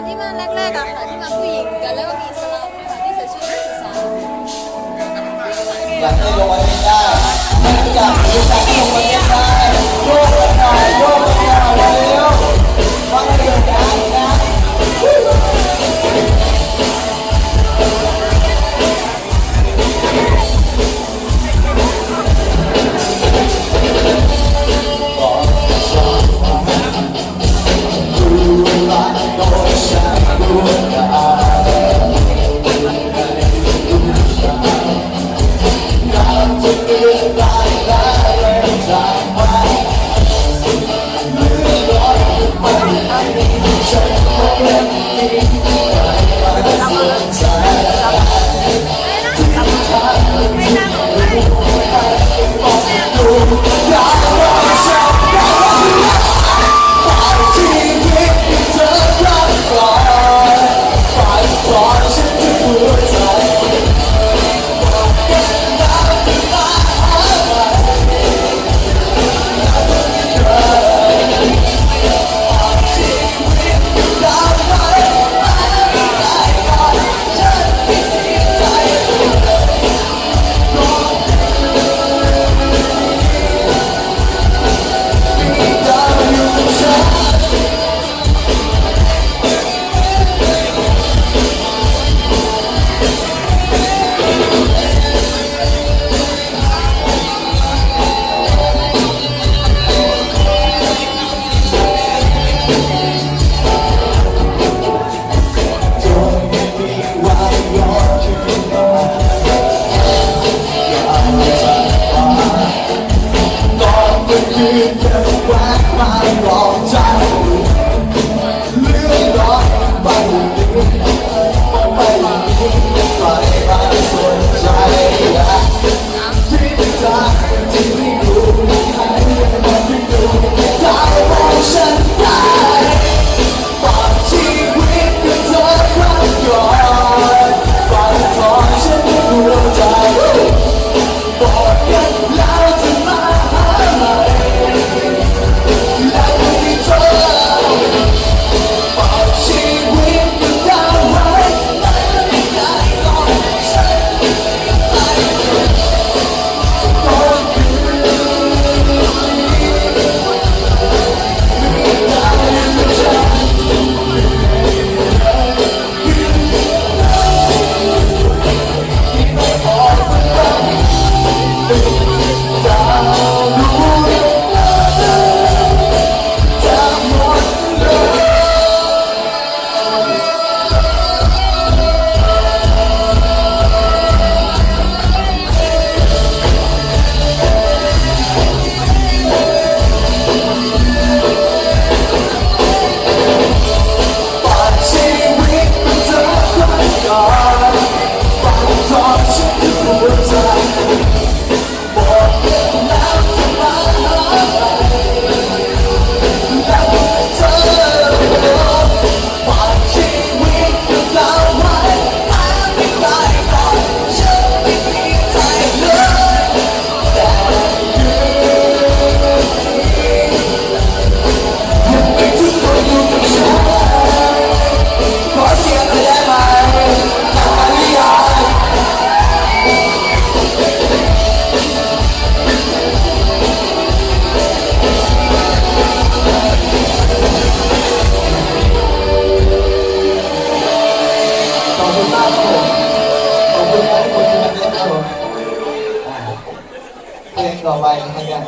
คนที่มาแรกๆอะค่ะที่มาผู้หญิงกันแล้วก็มีสลับด้วที่ใส่ชุดนักศึกษาอยากให้ลงไว้ไม่ได้ไม่อยารจักลงไได้โยกไปโยก บอกใจเรื่องรักไป ครับผมขอบคุณครับทุกคนที่มาเล่นครับผต่อไปนะครับ